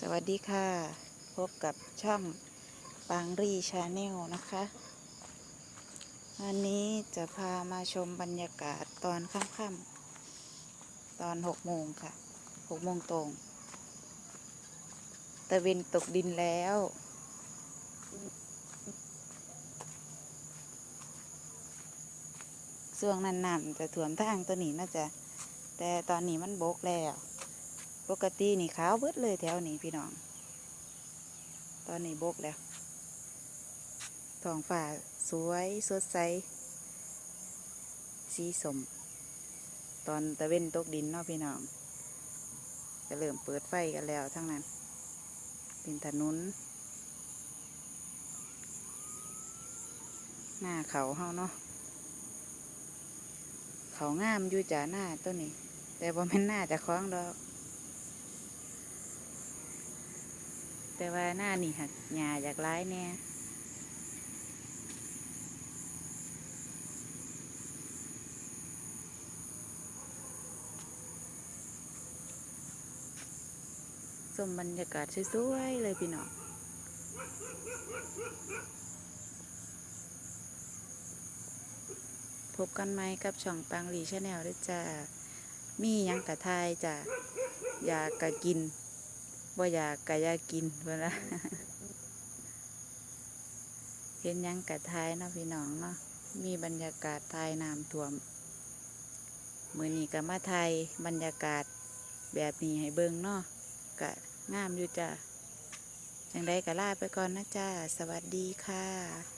สวัสดีค่ะ พบกับช่องปางรีชาแนลนะคะ วันนี้จะพามาชมบรรยากาศตอนค่ำๆตอนหกโมงค่ะหกโมงตรงตะเวนตกดินแล้วช่วงนั้นน้ำจะถ่วมทางตัวนี้น่าจะ แต่ตอนนี้มันบกแล้ว ปกตินี่ขาวเบิดเลยแถวนี้พี่น้อง ตอนนี้บกแล้วท้องฟ้าสวยสดใส สีสม ตอนตะเว้นตกดินเนาะพี่น้องจะเริ่มเปิดไฟกันแล้วทั้งนั้น เป็นถนนหน้าเขาเฮาเนาะเขางามอยู่จ่าหน้าตัวนี้ แต่บ่แม่นหน้าจะคล้องดอก แต่ว่าหน้านี่หักหญ้าอยากร้ายแน่ชมบรรยากาศสวยๆเลยพี่น้องพบกันไหมกับช่องปังรีชาแนลด้วยจ้ามียังกะทายจ้าอยากกะกิน บ่อยากกะอยากกินเวลาเห็นยังกะทายเนาะพี่น้องเนาะมีบรรยากาศทายน้ำท่วมมือนี้กะมาไทยบรรยากาศแบบนี้ให้เบิ่งเนาะกะงามอยู่จ้าจังได้กะลาไปก่อนนะจ้า สวัสดีค่ะ